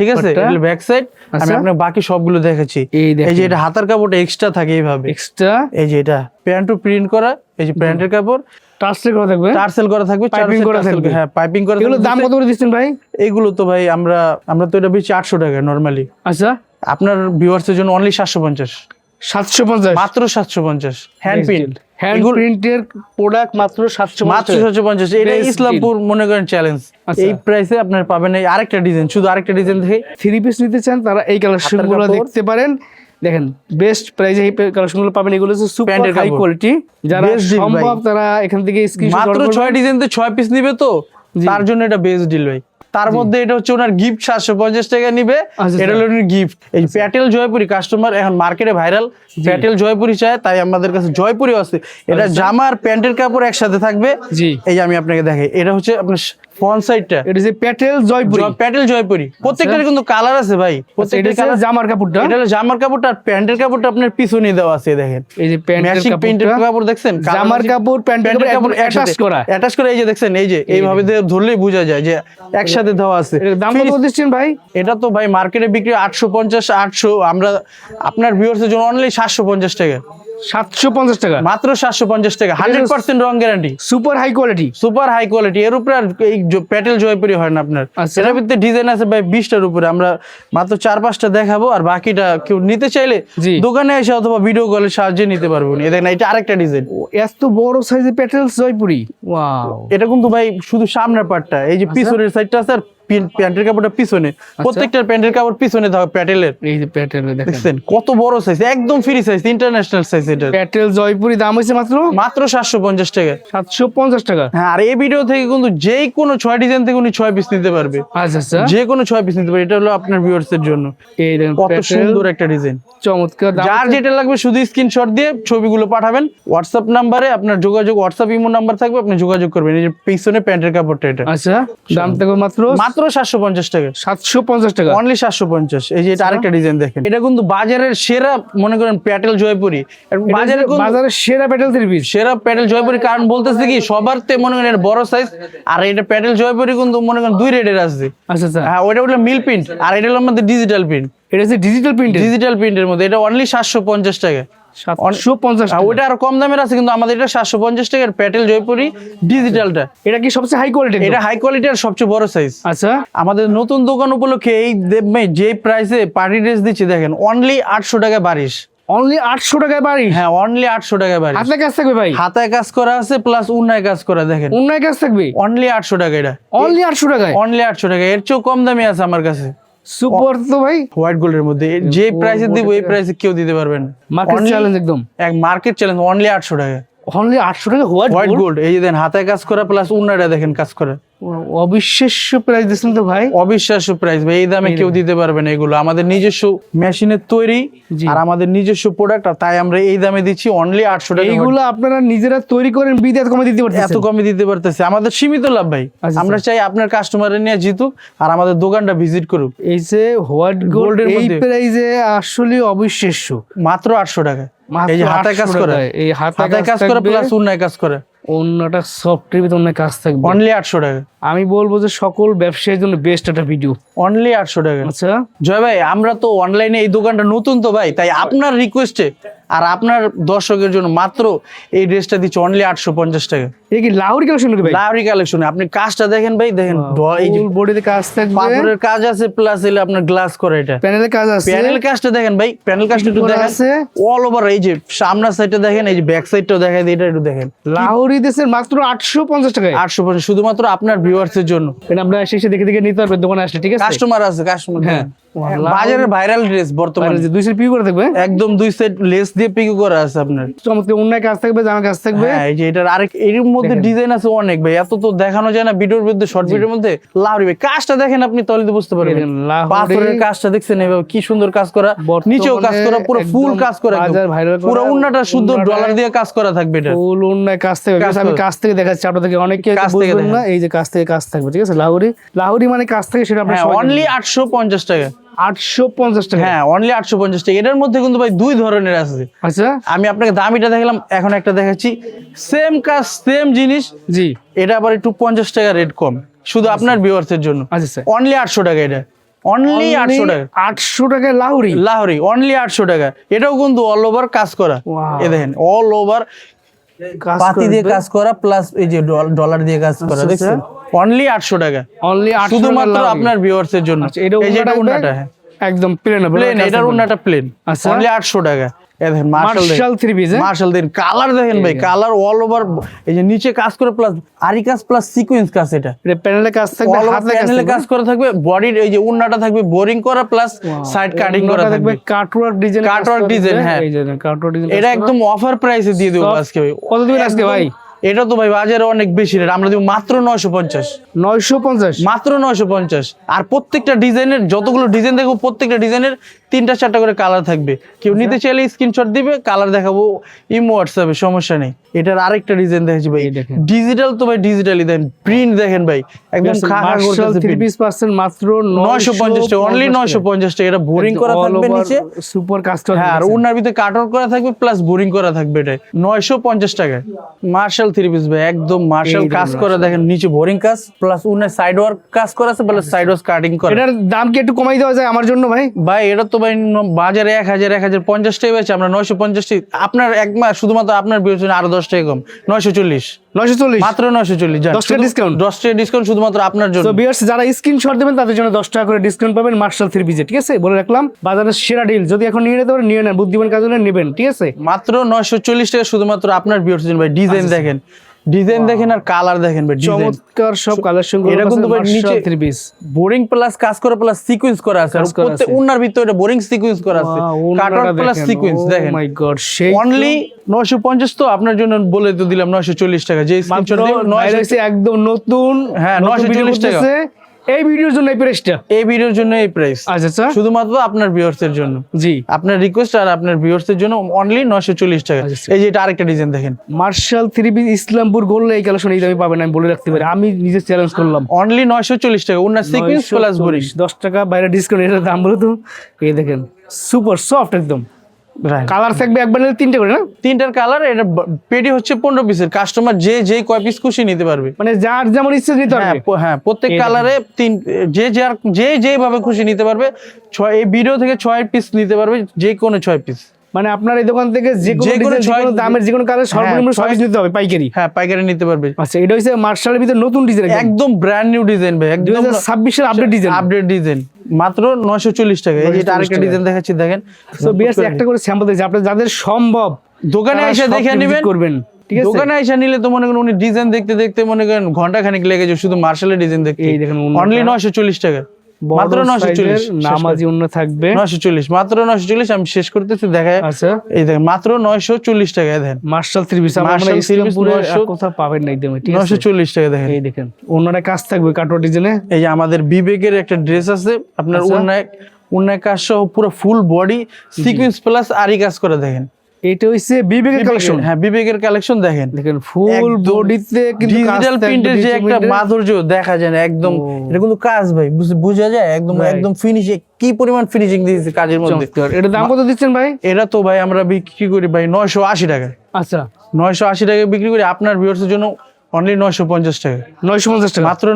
ঠিক আছে? এটা ব্যাক সাইড আমি আচ্ছা। আপনাকে বাকি সবগুলো দেখাচ্ছি। এই যে এটা হাতার কাপড়টা এক্সট্রা থাকে এইভাবে। এক্সট্রা এই যে এটা। প্যান্টও প্রিন্ট করা এই যে প্যান্টের কাপড়। টার্সেল করা থাকবে? টার্সেল করা থাকবে পাইপিং করা থাকবে। হ্যাঁ পাইপিং করা এগুলো। দাম কত করে দিচ্ছেন ভাই? এগুলো তো ভাই আমরা আমরা তো এটা বেশি আটশো টাকা নরমালি আচ্ছা। আপনার ভিউয়ার্সের জন্য অনলি সাতশো পঞ্চাশ। সাতশো পঞ্চাশ। মাত্র সাতশো পঞ্চাশ। হ্যান্ড প্রিন্ট হ্যান্ড প্রিন্টের প্রোডাক্ট মাত্র সাতশো মাত্র সাতশো পঞ্চাশ। এটা ইসলামপুর মনে করেন চ্যালেঞ্জ। এই প্রাইসে আপনার পাবেন এই আরেকটা ডিজাইন শুধু আরেকটা ডিজাইন দেখে থ্রি পিস নিতে চান তারা এই কালেকশনগুলো দেখতে পারেন। দেখেন বেস্ট প্রাইসে এই কালেকশনগুলো পাবেন। এগুলো হচ্ছে সুপার হাই কোয়ালিটি যারা সম্ভব তারা এখান থেকে স্ক্রিনশট মাত্র ছয় ডিজাইন তো ছয় পিস নিবে তো? তার জন্য এটা বেস্ট ডিল ভাই। তার মধ্যে এটা হচ্ছে ওনার গিফট সাতশো পঞ্চাশ টাকা নিবে। আচ্ছা, এটা হলো গিফট এই প্যাটেল জয়পুরি কাস্টমার এখন মার্কেটে ভাইরাল প্যাটেল জয়পুরি চায় তাই আমাদের কাছে জয়পুরি আছে। এটা জামা আর প্যান্টের কাপড় একসাথে থাকবে। এই যে আমি আপনাকে দেখাই এটা হচ্ছে আপনার ফ্রন্ট সাইডটা এটা যে প্যাটেল জয়পুরি। প্যাটেল জয়পুরি। প্রত্যেকটার কিন্তু কালার আছে ভাই। আচ্ছা, প্রত্যেকটা কালার জামার কাপড়টা? এটা হলো জামার কাপড়টা আর প্যান্টের কাপড়টা আপনার পিছনে দেওয়া আছে দেখেন। এই যে প্যান্টের প্যান্টের কাপড় দেখছেন? জামার কাপড় প্যান্টের কাপড় অ্যাটাচ করা। অ্যাটাচ করে এই যে দেখছেন এই যে এইভাবে ধরলেই বোঝা যায় যে একসাথে দেওয়া আছে। দাম কত দিচ্ছেন ভাই? এটা তো ভাই মার্কেটে বিক্রি আটশো পঞ্চাশ আটশো। আমরা আপনার ভিউয়ার্সের জন্য অনলি সাতশো পঞ্চাশ টাকা। সাতশো পঞ্চাশ টাকা। মাত্র সাতশো পঞ্চাশ টাকা হান্ড্রেড পার্সেন্ট রং guarantee super high quality. Super high quality এর উপরে আর এই প্যাটেল জয়পুরি হয় না আপনার। আচ্ছা। ভিতরে ডিজাইন আছে ভাই বিশটার উপরে। আমরা মাত্র চার পাঁচটা দেখাবো আর বাকিটা কেউ নিতে চাইলে। দোকানে এসে অথবা ভিডিও কলের সাহায্যে নিতে পারব। এই দেখেন এটা আরেকটা ডিজাইন এত বড় সাইজের প্যাটেল জয়পুরি। ওয়াও এটা কিন্তু ভাই শুধু সামনের পার্টটা এই যে পিছনের সাইডটা আছে আর প্যান্টের কাপড়টা পিছনে। প্রত্যেকটা প্যান্টের কাপড় পিছনে থাকে প্যাটেলের। এই যে প্যাটেল দেখেন। দেখছেন? কত বড় সাইজ একদম ফ্রি সাইজ ইন্টারন্যাশনাল সাইজ এটা প্যাটেল জয়পুরি দাম হয়েছে মাত্র? মাত্র সাতশো পঞ্চাশ টাকা। সাতশো পঞ্চাশ টাকা। হ্যাঁ আর এই ভিডিও থেকে কিন্তু যেই কোনো ছয় ডিজাইন থেকে উনি ছয় পিস নিতে পারবে। আচ্ছা আচ্ছা। যে কোনো ছয় পিস নিতে পারবে। এটা হলো আপনার ভিউয়ার্স এর জন্য। এই দেখেন কত সুন্দর একটা ডিজাইন চমৎকার যার যেটা লাগবে শুধু স্ক্রিনশট দিয়ে ছবিগুলো পাঠাবেন। হোয়াটসঅ্যাপ নাম্বারে আপনার যোগাযোগ হোয়াটসঅ্যাপ ইমো নাম্বার থাকবে আপনি যোগাযোগ করবেন। এই যে পিছনে প্যান্টের কাপড়টা এটা। আচ্ছা দাম থেকে মাত্র মাত্র সাতশো পঞ্চাশ টাকা। সাতশো পঞ্চাশ টাকা। অনলি সাতশো পঞ্চাশ। এই যে এটা আচ্ছা। আরেকটা ডিজাইন দেখেন। এটা কিন্তু বাজারের সেরা মনে করেন প্যাটেল জয়পুরি বাজারে বাজারে বাজারের সেরা প্যাটেল থ্রি পিস সেরা প্যাটেল জয়পুরি কারণ বলতেছে কি সবার তে মনে করেন বড় সাইজ আর এটা প্যাটেল জয়পুরি কিন্তু মনে করেন দুই রেটের আছে। আচ্ছা আচ্ছা। হ্যাঁ ওইটা হলো মিল প্রিন্ট আর এটা হলো আমাদের ডিজিটাল প্রিন্ট এটা হচ্ছে ডিজিটাল প্রিন্ট ডিজিটাল প্রিন্টের মধ্যে। এটা অনলি সাতশো পঞ্চাশ টাকা। সাতশো পঞ্চাশ ওইটা আরও কম দামের আছে কিন্তু আমাদের এটা সাতশো পঞ্চাশ টাকার প্যাটেল জয়পুরি ডিজিটালটা এটা কি সবচেয়ে হাই কোয়ালিটি এটা হাই কোয়ালিটি আর সবচেয়ে বড় সাইজ আচ্ছা। আমাদের নতুন দোকান উপলক্ষে এই দেবমে যে প্রাইসে পার্টি ড্রেস দিচ্ছি দেখেন অনলি আটশো টাকা বারিশ। অনলি আটশো টাকায় বাড়ি হ্যাঁ অনলি আটশো টাকা বারিশ। হাতে কাজ থাকবে ভাই? হাতায় কাজ করা আছে প্লাস উন্নয় কাজ করা দেখেন। অন্যায় কাজ থাকবে? অনলি আটশো টাকা এটা। অনলি আটশো টাকায়? অনলি আটশো টাকা। এর চেয়েও কম দামি আছে আমার কাছে। সুপার তো ভাই। হোয়াইট গোল্ডের মধ্যে। যে প্রাইসে দিব এই প্রাইসে কেউ দিতে পারবেন। মার্কেট চ্যালেঞ্জ একদম। এক মার্কেট চ্যালেঞ্জ অনলি আটশো টাকা। অনলি আটশো টাকা হোয়াইট গোল্ড এই দেন হাতায় কাজ করা প্লাস উন্নয়টা দেখেন কাজ করা। অবিশ্বাস্য প্রাইস দিচ্ছেন তো ভাই। অবিশ্বাস্য প্রাইস ভাই এই দামে কেউ দিতে পারবে না এগুলো। আমাদের নিজস্ব মেশিনের তৈরি আর আমাদের নিজস্ব প্রোডাক্ট তাই আমরা এই দামে দিচ্ছি অনলি আটশো টাকা। এইগুলো আপনারা নিজেরা তৈরি করেন বিদে এত কমে দিতে এত পারতেছেন কমে দিতে পারতেছে। আমাদের সীমিত লাভ ভাই। আচ্ছা, আমরা চাই আপনার কাস্টমারের নিয়ে জিতুক আর আমাদের দোকানটা ভিজিট করুক। এই যে হোয়াইট গোল্ড এই। প্রাইসে আসলে অবিশ্বাস্য। মাত্র আটশো টাকা এই যে হাতায় 800 কাজ করা। এই কাজ করে। প্লাস উন্নয় কাজ করা। অন্যটা সফটের ভিতরে অন্য কাজ থাকবে। অনলি আটশো টাকা। আমি বলব যে সকল ব্যবসায়ীর জন্য বেস্ট একটা ভিডিও অনলি আটশো টাকা। আচ্ছা। জয় ভাই আমরা তো অনলাইনে এই দোকানটা নতুন তো ভাই তাই আপনার রিকোয়েস্টে আর আপনার দর্শকের জন্য মাত্র এই ড্রেসটা দিচ্ছে অনলি আটশো পঞ্চাশ টাকা। এই কি লাউরি কালেকশন ভাই? কালেকশনে। আপনি কাজটা দেখেন ভাই দেখেন এই যে বডিতে কাজ থাকবে। পাথরের কাজ আছে প্লাস এলে আপনার গ্লাস করে এটা। প্যানেলের কাজ আছে। প্যানেল কাজটা দেখেন ভাই প্যানেল কাজটা একটু দেখেন। আছে? অল ওভার এই যে সামনের সাইডটা দেখেন এই যে ব্যাক সাইডটাও দেখাই দিই এটা একটু দেখেন। লাহোরি দেশের মাত্র আটশো পঞ্চাশ টাকা আটশো পঞ্চাশ শুধুমাত্র আপনার ভিউয়ার্স এর জন্য। এটা এসে এসে দেখে দেখে নিতে পারবেন দোকানে আসলে ঠিক আছে? কাস্টমার আছে কাস্টমার হ্যাঁ। বাজারের ভাইরাল ড্রেস বর্তমানে। যে দুই সাইড পিউ করে থাকবে? একদম দুই সাইড লেস দিয়ে পিকু করা আছে আপনার। চমৎকার অন্যায় কাজ থাকবে জামার কাজ থাকবে। হ্যাঁ এই যে এটার আরেক এর মধ্যে ডিজাইন আছে অনেক ভাই এত তো দেখানো যায় না ভিডিওর মধ্যে শর্ট ভিডিওর মধ্যে। লাভরি ভাই কাজটা দেখেন আপনি তাহলে তো বুঝতে পারবেন। পাথরের কাজটা দেখছেন এভাবে কি সুন্দর কাজ করা। নিচেও কাজ করা পুরো ফুল কাজ করা পুরো উন্নাটা শুদ্ধ ডলার দিয়ে কাজ করা থাকবে এটা। ফুল অন্যায় কাজ কাজ আমি কাজ থেকে দেখাচ্ছি আপনাদেরকে অনেকে কাজ থেকে বুঝবেন না এই যে কাজ থেকে কাজ থাকবে ঠিক আছে? লাহোরি লাহোরি মানে কাজ থেকে সেটা আপনার হ্যাঁ অনলি আটশো পঞ্চাশ টাকা। আটশো পঞ্চাশ টাকা। হ্যাঁ অনলি আটশো পঞ্চাশ টাকা। এটার মধ্যে কিন্তু ভাই দুই ধরনের আছে। আচ্ছা। আমি আপনাকে দামিটা দেখালাম এখন একটা দেখাচ্ছি। সেম কাজ সেম জিনিস। জি। এটা আবার একটু পঞ্চাশ টাকা রেট কম। শুধু আপনার ভিউয়ার্সের জন্য। আচ্ছা স্যার। অনলি আটশো টাকা এটা। অনলি আটশো টাকা। আটশো টাকায় লাহোরি? লাহোরি। অনলি আটশো টাকা। এটাও কিন্তু অল ওভার কাজ করা। এ দেখেন অল ওভার পাতি দিয়ে কাজ করা প্লাস এই যে ডলার দিয়ে কাজ করা আচ্ছা, দেখছেন? অনলি আটশো টাকা। অনলি শুধুমাত্র আপনার ভিউয়ার্স এর জন্য। আচ্ছা, এই যে এটা উন্নাটা হ্যাঁ। একদম প্লেন প্লেন এটার উন্নাটা প্লেন। অনলি আটশো টাকা। দেখেন Marshall three piece Marshall then colour দেখেন ভাই কালার অল ওভার এই যে নিচে কাজ করে প্লাস আরি কাজ প্লাস সিকোয়েন্স কাজ এটা। প্যানেলে কাজ থাকবে হাতে কাজ প্যানেলে থাকবে। কাজ করা থাকবে বডির এই যে উন্নাটা থাকবে বোরিং করা প্লাস সাইড কাটিং করা থাকবে কাটওয়ার্ক ডিজাইন Cutwork design, হ্যাঁ। কাটওয়ার্ক ডিজাইন এটা একদম অফার প্রাইসে দিয়ে দেবো আজকে ভাই। কত দিবেন আজকে ভাই? এটা তো ভাই বাজারে অনেক বেশি রেট আমরা দিব মাত্র নয়শো পঞ্চাশ। নয়শো পঞ্চাশ? মাত্র নয়শো পঞ্চাশ। আর প্রত্যেকটা ডিজাইনের যতগুলো ডিজাইন দেখব প্রত্যেকটা ডিজাইনের তিনটা চারটা করে কালার থাকবে। কেউ আচ্ছা। নিতে চাইলে স্ক্রিনশট দিবে কালার দেখাবো ইমো হোয়াটসঅ্যাপে সমস্যা নেই। এটার আরেকটা ডিজাইন দেখেছি ভাই। ডিজিটাল তো ভাই ডিজিটালি দেন প্রিন্ট দেখেন ভাই। একদম খা খা মার্শাল করতেছে পিস পাচ্ছেন মাত্র নয়শো পঞ্চাশ টাকা অনলি নয়শো পঞ্চাশ টাকা। এটা বোরিং করা থাকবে নিচে। সুপার করা হ্যাঁ আর। উনার ভিতরে কাটওয়ার্ক করা থাকবে প্লাস বোরিং করা থাকবে এটা নয়শো পঞ্চাশ টাকা মার্শাল থ্রি পিস ভাই একদম মার্শাল কাজ করা দেখেন নিচে বোরিং কাজ প্লাস উনার সাইড ওয়ার্ক কাজ করা আছে প্লাস সাইড ওয়ার্ক কাটিং করা। এটার দাম কি একটু কমাই দেওয়া যায় আমার জন্য ভাই? ভাই এটা তো ভাই ন- বাজারে এক হাজার এক হাজার পঞ্চাশ টাকা বেছে আমরা নয়শো পঞ্চাশ টাকা আপনার এক মাস শুধুমাত্র আপনার বিবেচনা আরও দশ টাকা কম। নয়শো চল্লিশ। নয়শো চল্লিশ? মাত্র নয়শো চল্লিশ টাকা discount? দশ টাকা ডিসকাউন্ট শুধুমাত্র আপনার জন্য। তো বিয়ার্স যারা স্ক্রিনশট দেবেন তাদের জন্য দশ টাকা করে ডিসকাউন্ট পাবেন মার্শাল থ্রি পিজে ঠিক আছে? বলে রাখলাম বাজারের সেরা ডিল যদি এখন নিয়ে নিতে পারেন নিয়ে নেন। বুদ্ধিমান কাজ হলে নেবেন ঠিক আছে? মাত্র নয়শো চল্লিশ টাকা শুধুমাত্র আপনার ভাই ডিজাইন আচ্ছা, দেখেন। ডিজাইন দেখেন আর কালার দেখেন ভাই চমৎকার সব কালেকশন এটা কিন্তু নিচে- বোরিং প্লাস কাজ করা প্লাস সিকোয়েন্স করা আছে আর প্রত্যেক উনার ভিতরে এটা বোরিং সিকোয়েন্স করা আছে। কাটন প্লাস সিকোয়েন্স দেখেন মাই গড Oh সেই অনলি নয়শো পঞ্চাশ তো আপনার জন্য বলে তো দিলাম নয়শো চল্লিশ টাকা। যে স্ক্রিনশট হয়েছে একদম নতুন হ্যাঁ, নতুন 940 টাকা। এই ভিডিওর জন্য এই প্রাইসটা এই ভিডিওর জন্য এই প্রাইস আচ্ছা আচ্ছা। শুধুমাত্র আপনার ভিউয়ার্স এর জন্য। জি। আপনার রিকোয়েস্ট আর আপনার ভিউয়ার্স এর জন্য অনলি নয়শো চল্লিশ টাকা। আচ্ছা। এই যে এটা আরেকটা ডিজাইন দেখেন। Marshall three piece Islampur gold এই কালেকশন এই দামে পাবেন আমি বলে রাখতে পারি। আমি নিজে চ্যালেঞ্জ করলাম। অনলি নয়শো চল্লিশ টাকা উনার সিকোয়েন্স প্লাস 940, দশ টাকা বাইরে ডিসকাউন্ট এটার দাম বলো তো। এই দেখেন সুপার সফট একদম। কালার থাকবে একবার নিলে তিনটে করে না? তিনটার কালার এটা পেটি হচ্ছে পনেরো পিসের কাস্টমার যে যে কয় পিস খুশি নিতে পারবে। মানে যার যেমন ইচ্ছে নিতে হবে পারবে। হ্যাঁ প্রত্যেক কালারে তিন যে যার যে যেভাবে খুশি নিতে পারবে ছয় এই ভিডিও থেকে ছয় পিস নিতে পারবে যে কোনো ছয় পিস মানে আপনার এই দোকান থেকে যে কোনো দামের যে কোনো কালার সর্বনিম্ন হ্যাঁ, ছয় piece নিতে হবে পাইকারি। হ্যাঁ পাইকারি নিতে পারবে। আচ্ছা এটা হচ্ছে মার্শালের ভিতরে নতুন ডিজাইন একদম ব্র্যান্ড নিউ ডিজাইন ভাই একদম হাজার ছাব্বিশের আপডেট ডিজাইন আপডেট ডিজাইন মাত্র নয়শো চল্লিশ টাকা। এই যে আরেকটা ডিজাইন দেখাচ্ছি দেখেন। তো বিয়ার্স একটা করে স্যাম্পল দিয়েছি। আপনার যাদের সম্ভব দোকানে এসে দেখে নেবেন। করবেন। দোকানে এসে নিলে তো মনে করেন উনি ডিজাইন দেখতে দেখতে মনে করেন ঘণ্টা খানিক লেগে যায় শুধু মার্শালের ডিজাইন দেখতে। এই দেখেন অন্যটা। অনলি নয়শো চল্লিশ টাকা। মাত্র size চল্লিশ নামাজি অন্য থাকবে। নয়শো চল্লিশ মাত্র নয়শো চল্লিশ আমি শেষ করতেছি দেখায় আচ্ছা। এই দেখেন মাত্র নয়শো চল্লিশ টাকা দেখেন। মার্শাল থ্রি পিস আমরা Marshall three piece ইসলামপুরে 900 কোথাও পাবেন না একদম নয়শো চল্লিশ টাকা দেখেন। এই দেখেন অন্যটা কাজ থাকবে কাটোয়া ডিজাইনে। এই যে আমাদের বিবেকের একটা ড্রেস আছে আপনার আচ্ছা। উন্নয় উন্নয় কাজ সহ পুরো ফুল বডি সিকুয়েন্স প্লাস আরি কাজ করে দেখেন। এটা হইছে বিবেকের কালেকশন হ্যাঁ বিবেকের কালেকশন দেখেন। দেখেন ফুল বডিতে কিন্তু ডিজিটাল প্রিন্টের যে একটা মাধুর্য দেখা যায় না একদম এটা কিন্তু কাজ ভাই বুঝ- যায় একদম একদম ফিনিশিং কি পরিমাণ ফিনিশিং দিয়েছে কাজের মধ্যে। এটা দাম কত দিচ্ছেন ভাই? এটা তো ভাই আমরা বিক্রি করি ভাই নয়শো আশি টাকা। আচ্ছা। নয়শো আশি টাকা বিক্রি করি। আপনার ভিউয়ার্সের জন্য অনলি নয়শো পঞ্চাশ টাকা। নয়শো পঞ্চাশ টাকা? মাত্র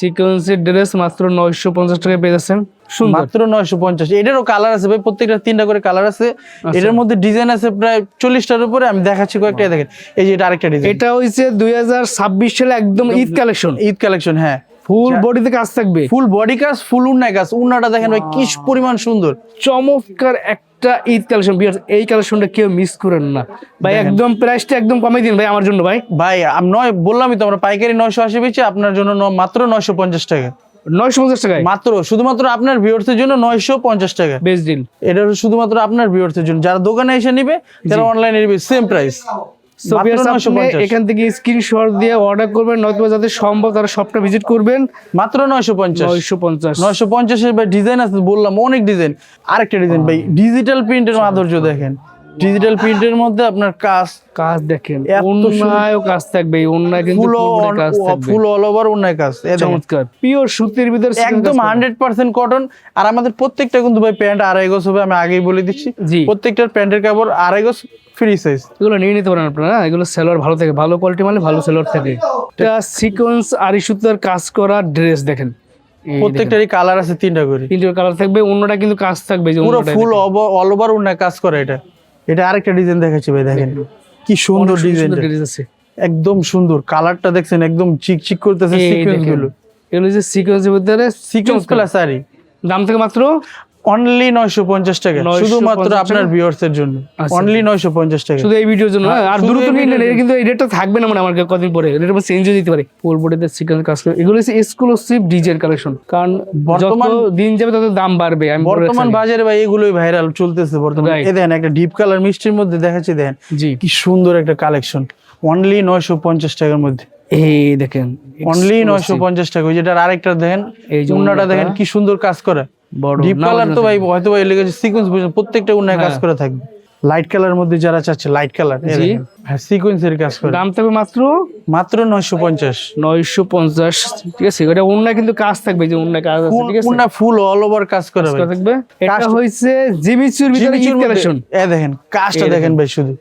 সিকোয়েন্সের ড্রেস মাত্র নয়শো পঞ্চাশ টাকায় পেয়ে যাচ্ছেন। সুন্দর। মাত্র নয়শো পঞ্চাশ। এটারও কালার আছে ভাই প্রত্যেকটা তিনটা করে কালার আছে। আচ্ছা। এটার মধ্যে ডিজাইন আছে প্রায় উপরে। আমি দেখাচ্ছি কয়েকটা দেখেন। এই যে এটা আরেকটা ডিজাইন এটা হচ্ছে দুই হাজার ছাব্বিশ সালে একদম ঈদ কালেকশন ঈদ কালেকশন হ্যাঁ। ফুল বডিতে কাজ থাকবে? ফুল বডি কাজ ফুল উন্নায় কাজ। উন্নাটা দেখেন ভাই কি পরিমাণ সুন্দর। চমৎকার একটা ঈদ কালেকশন বিয়ার এই কালেকশনটা কেউ মিস করেন না। ভাই একদম প্রাইসটা একদম কমাই দিন ভাই আমার জন্য ভাই। ভাই নয় বললামই তো আমরা পাইকারি নয়শো আশি বেচি আপনার জন্য মাত্র নয়শো পঞ্চাশ টাকা। নয়শো পঞ্চাশ টাকায়? মাত্র শুধুমাত্র আপনার ভিউয়ার্সের জন্য নয়শো পঞ্চাশ টাকা। বেস্ট ডিল এটা শুধুমাত্র আপনার ভিউয়ার্সের জন্য। যারা দোকানে এসে নিবে যারা অনলাইনে নিবে সেম প্রাইস এখান থেকে স্ক্রিনশট দিয়ে অর্ডার করবেন নয়তো যাদের সম্ভব তারা সবটা ভিজিট করবেন। মাত্র নয়শো পঞ্চাশ। নয়শো পঞ্চাশ। নয়শো পঞ্চাশের ডিজাইন আছে বললাম অনেক ডিজাইন আরেকটা ডিজাইন ভাই ডিজিটাল প্রিন্টের মাধুর্য দেখেন। ডিজিটাল প্রিন্টের মধ্যে আপনার কাজ কাজ দেখেন অন্যায় কাজ থাকবে এই অন্যায় কিন্তু ফুল কাজ থাকবে। ফুল অল ওভার অন্যায় কাজ চমৎকার পিওর সুতির ভিতর একদম হান্ড্রেড পার্সেন্ট কটন আর আমাদের প্রত্যেকটা কিন্তু ভাই প্যান্ট আড়াই গজ হবে আমি আগেই বলে দিচ্ছি। প্রত্যেকটার প্যান্টের কাপড় আড়াই গজ ফ্রি সাইজ এগুলো নিয়ে নিতে পারেন আপনারা এগুলো সেলর ভালো থাকে ভালো কোয়ালিটি মানে ভালো সেলর থাকে। এটা সিকোয়েন্স আরি সুতার কাজ করা ড্রেস দেখেন। প্রত্যেকটারই কালার আছে তিনটা করে। তিনটে কালার থাকবে অন্যটা কিন্তু কাজ থাকবে যে পুরো ফুল অল ওভার উন্নয় কাজ করে এটা। এটা আরেকটা ডিজাইন দেখাচ্ছি ভাই দেখেন। কি সুন্দর ডিজাইন একদম সুন্দর। কালারটা দেখছেন একদম চিকচিক করতেছে সিকোয়েন্স। গুলো। এগুলো যে সিকোয়েন্সের ভিতরে সিকোয়েন্স কালার সারি দাম থেকে মাত্র অনলি নয়শো পঞ্চাশ টাকা। শুধুমাত্র আপনার ভিউয়ার্স এর জন্য। আচ্ছা। অনলি নয়শো পঞ্চাশ টাকা। শুধু এই ভিডিওর জন্য হ্যাঁ? আর দ্রুত এই নিয়ে নেন কিন্তু এই রেটটা থাকবে না মানে আমার কদিন পরে। এটা চেঞ্জ হয়ে যেতে পারে। ফুল বডিতে সিকোয়েন্স কাজ করে এগুলো হচ্ছে এক্সক্লুসিভ ডিজাইন কালেকশন কারণ বর্তমান দিন যাবে তত দাম বাড়বে আমি বর্তমান বাজারে ভাই এগুলোই ভাইরাল চলতেছে বর্তমানে। এ দেখেন একটা ডিপ কালার মিষ্টির মধ্যে দেখাচ্ছি দেখেন। জি। কি সুন্দর একটা কালেকশন অনলি নয়শো পঞ্চাশ টাকার মধ্যে। এই দেখেন অনলি exclusive। নয়শো পঞ্চাশ টাকা। ওই যেটার আরেকটা দেখেন এই। দেখেন কি সুন্দর কাজ করে। বড় ডিপ কালার তো ভাই হয়তো ভাই লেগেছে সিকোয়েন্স বুঝুন প্রত্যেকটা উন্নয় কাজ হ্যাঁ। করে থাকবে লাইট কালার মধ্যে যারা চাচ্ছে লাইট কালার জি। হ্যাঁ সিকোয়েন্সের কাজ করে। দাম থাকবে মাত্র? মাত্র নয়শো পঞ্চাশ। নয়শো পঞ্চাশ ঠিক আছে। এটা অন্য কিন্তু কাজ থাকবে যে অন্য কাজ আছে ঠিক আছে? উন্না ফুল অল ওভার কাজ করে থাকবে। এটা হয়েছে জিমিচুর ভিতরে কালেকশন এ দেখেন কাজটা দেখেন ভাই শুধু।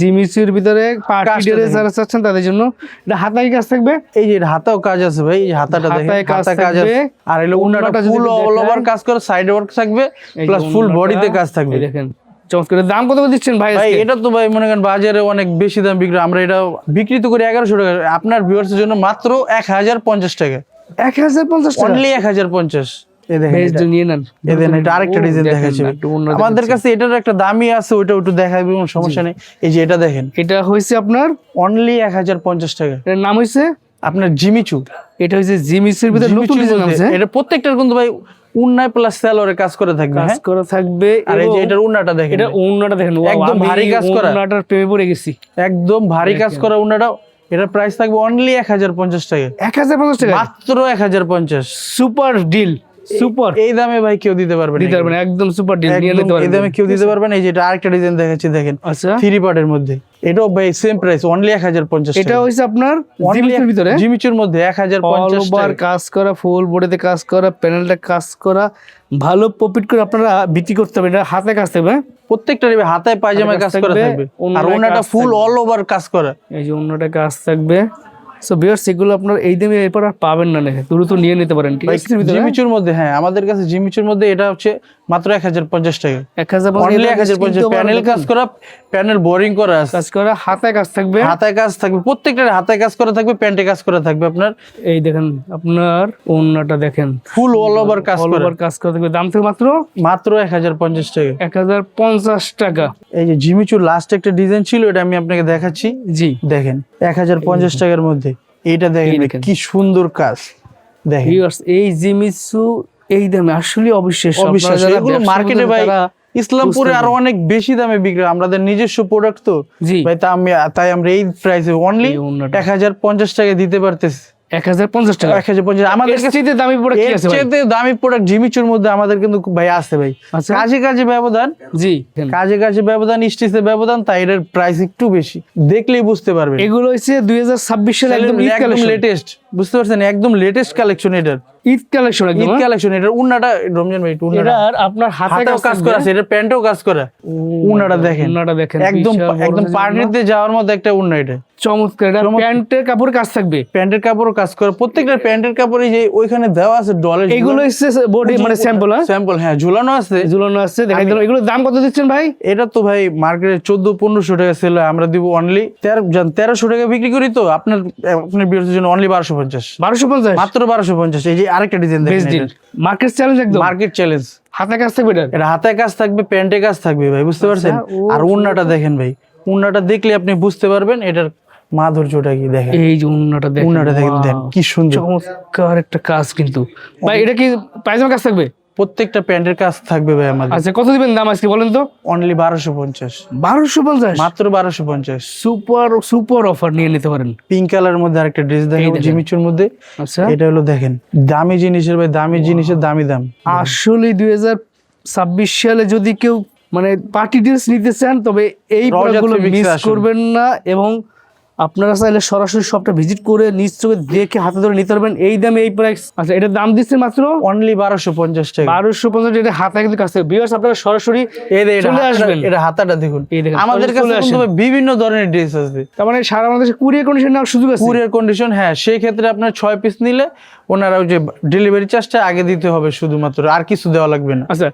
জিমিচুর ভিতরে পার্টি ড্রেস যারা চাচ্ছেন তাদের জন্য এটা হাতায় কাজ থাকবে। এই যে হাতাও কাজ আছে ভাই এই হাতাটা দেখেন হাতায় কাজ আছে। আর এলো উন্নাটা ফুল অল ওভার কাজ করে সাইড ওয়ার্ক থাকবে প্লাস ফুল বডিতে কাজ থাকবে। দেখেন। চমৎকার। দাম কত দিচ্ছেন ভাই ভাই এটা তো ভাই মনে করেন বাজারে অনেক বেশি দাম বিক্রি। আমরা এটা বিক্রি তো করি এগারোশো টাকা। আপনার জন্য মাত্র এক হাজার পঞ্চাশ টাকা। এক হাজার পঞ্চাশ অনলি এক হাজার পঞ্চাশ। আমাদের কাছে এটার একটা দামি আছে ওইটা একটু দেখাবো কোনো সমস্যা নেই। এই যে এটা দেখেন। এটা হয়েছে আপনার? অনলি এক হাজার পঞ্চাশ টাকা। এটার নাম হয়েছে আপনার জিমিচু। এটা হয়েছে জিমিসের ভিতরে নতুন ডিজাইন আছে এটা প্রত্যেকটার কিন্তু ভাই উন্নয় প্লাস সেলরে কাজ করে থাকবে কাজ করে থাকবে আর এই যে এটার উন্নাটা দেখেন। এটা উন্নাটা দেখেন একদম ভারী কাজ করা। উন্নাটার প্রেমে পড়ে গেছি। একদম ভারী কাজ করা উন্নাটা এটার প্রাইস থাকবে অনলি এক হাজার পঞ্চাশ টাকা। এক হাজার পঞ্চাশ টাকা? মাত্র এক হাজার পঞ্চাশ। সুপার ডিল সুপার এই দামে ভাই কেউ দিতে পারবে না দিতে পারবেন একদম সুপার ডিল নিয়ে নিতে এই দামে কেউ দিতে পারবে না এই যে এটা আরেকটা ডিজাইন দেখাচ্ছি দেখেন। আচ্ছা। থ্রি পার্টের মধ্যে। এটাও ভাই সেম প্রাইস অনলি এক হাজার পঞ্চাশ এটা হয়েছে আপনার ভিতরে? জিমিচুর মধ্যে এক হাজার অল পঞ্চাশ ওভার কাজ করা ফুল বডিতে কাজ করা প্যানেলটা কাজ করা ভালো প্রফিট করে আপনারা বিক্রি করতে হবে এটা হাতে কাজ থাকবে হ্যাঁ? প্রত্যেকটা হাতায় পায়জামায় কাজ করা থাকবে, আর ওনাটা ফুল অল ওভার কাজ করা। এই যে অন্যটা কাজ থাকবে। সো বিয়ার্স এগুলো আপনার এই দামে এরপর আর পাবেন না দ্রুত নিয়ে নিতে পারেন জিমিচুর মধ্যে হ্যাঁ আমাদের কাছে জিমিচুর মধ্যে এটা হচ্ছে মাত্র এক হাজার পঞ্চাশ টাকা। এক হাজার প্যানেল কাজ করা প্যানেল বোরিং করা কাজ করা হাতে কাজ থাকবে। হাতায় কাজ থাকবে প্রত্যেকটার হাতায় কাজ করা থাকবে প্যান্টে কাজ করা থাকবে আপনার। এই দেখেন আপনার অন্যটা দেখেন। ফুল অল ওভার কাজ অল ওভার কাজ করা থাকবে। দাম থেকে মাত্র? মাত্র এক হাজার পঞ্চাশ টাকা। এক হাজার পঞ্চাশ টাকা। এই যে জিমিচুর লাস্ট একটা ডিজাইন ছিল এটা আমি আপনাকে দেখাচ্ছি। জি। দেখেন এক হাজার পঞ্চাশ টাকার মধ্যে। এইটা দেখেন কি সুন্দর কাজ। দেখেন। এই জিমিসু এই দামে আসলে অবিশ্বাস অবিশ্বাস এগুলো মার্কেটে ভাই ইসলামপুরে আরও অনেক বেশি দামে বিক্রি আমাদের নিজস্ব প্রোডাক্ট তো। ভাই তা আমি তাই আমরা এই প্রাইসে অনলি এক হাজার পঞ্চাশ টাকা দিতে পারতেছি। এক হাজার পঞ্চাশ টাকা। এক হাজার পঞ্চাশ। আমাদের দামি প্রোডাক্ট কি আছে ভাই? চেয়ে দামি প্রোডাক্ট জিমিচুর মধ্যে আমাদের কিন্তু ভাই আছে ভাই। কাজে কাজে ব্যবধান। জি কাজে কাজে ব্যবধান স্টিচে ব্যবধান তাই এর প্রাইস একটু বেশি। দেখলেই বুঝতে পারবে এগুলো হচ্ছে দুই হাজার ছাব্বিশ সালে একদম লেটেস্ট বুঝতে পারছেন? একদম লেটেস্ট কালেকশন এটার। ঈদ কালেকশন ঈদ হ্যাঁ? কালেকশন এটার উন্নাটা রমজান ভাই উন্নাটা। আপনার হাতে হাতেও কাজ করা আছে এটার প্যান্টও কাজ করা। উন্নাটা দেখেন। উন্নাটা দেখেন একদম একদম পার্টিতে যাওয়ার মতো একটা উন্না এটা। চমৎকার এটা। প্যান্টের কাপড় কাজ থাকবে। প্যান্টের কাপড়ও কাজ করে। প্রত্যেকটা প্যান্টের কাপড়ে যে ওইখানে দেওয়া আছে ডলের এগুলো। হচ্ছে বডি মানে স্যাম্পল হ্যাঁ? স্যাম্পল হ্যাঁ ঝুলানো আছে। ঝুলানো আছে দেখাই দিলাম এগুলোর দাম কত দিচ্ছেন ভাই? এটা তো ভাই মার্কেটে চোদ্দ পনেরোশো টাকা সেল আমরা দিব অনলি তেরো তেরোশো টাকা বিক্রি করি তো আপনার আপনার বিরতির জন্য অনলি বারোশো পঞ্চাশ। বারোশো পঞ্চাশ? মাত্র বারোশো পঞ্চাশ। এই যে আরেকটা ডিজাইন দেখেন মার্কেট চ্যালেঞ্জ একদম? মার্কেট চ্যালেঞ্জ হাতে কাজ থাকবে এটা? হাতে কাজ থাকবে প্যান্টে কাজ থাকবে ভাই বুঝতে পারছেন? আচ্ছা, আর উন্নাটা দেখেন ভাই উন্নাটা দেখলে আপনি বুঝতে পারবেন এটার মাধুর্যটা কি দেখেন। এই যে উন্নাটা দেখেন উন্নাটা দেখেন দেখেন কি সুন্দর। চমৎকার একটা কাজ কিন্তু। ভাই এটা কি পায়জামা কাজ থাকবে? প্রত্যেকটা প্যান্টের কাজ থাকবে ভাই আমাদের। আচ্ছা কত দিবেন দাম আজকে বলেন তো? অনলি বারোশো পঞ্চাশ। বারোশো পঞ্চাশ? মাত্র বারোশো পঞ্চাশ। সুপার সুপার অফার নিয়ে নিতে পারেন। পিঙ্ক কালার মধ্যে আরেকটা ড্রেস দেখেন। জিমিচুর মধ্যে। আচ্ছা। এটা হলো দেখেন দামি জিনিসের ভাই দামি জিনিসের দামি দাম। আসলে দুই হাজার ছাব্বিশ সালে যদি কেউ মানে পার্টি ড্রেস নিতে চান তবে এই প্রোডাক্টগুলো মিস করবেন না এবং আপনারা চাইলে সরাসরি শপটা ভিজিট করে নিজ চোখে দেখে হাতে ধরে নিতে পারবেন। এই দামে এই প্রাইস আচ্ছা এটার দাম দিচ্ছে মাত্র? অনলি বারোশো পঞ্চাশ টাকা। বারোশো পঞ্চাশ এটা হাতে কিন্তু কাছে বিয়ার্স আপনারা সরাসরি চলে আসবেন। এটা হাতাটা দেখুন। আমাদের কাছে বিভিন্ন ধরনের ড্রেস আছে। তার মানে সারা বাংলাদেশে কুরিয়ার কন্ডিশন নেওয়ার সুযোগ আছে? কুরিয়ার কন্ডিশন হ্যাঁ সেই ক্ষেত্রে আপনার ছয় পিস নিলে ওনারা ওই যে ডেলিভারি চার্জটা আগে দিতে হবে শুধুমাত্র আর কিছু দেওয়া লাগবে না। আচ্ছা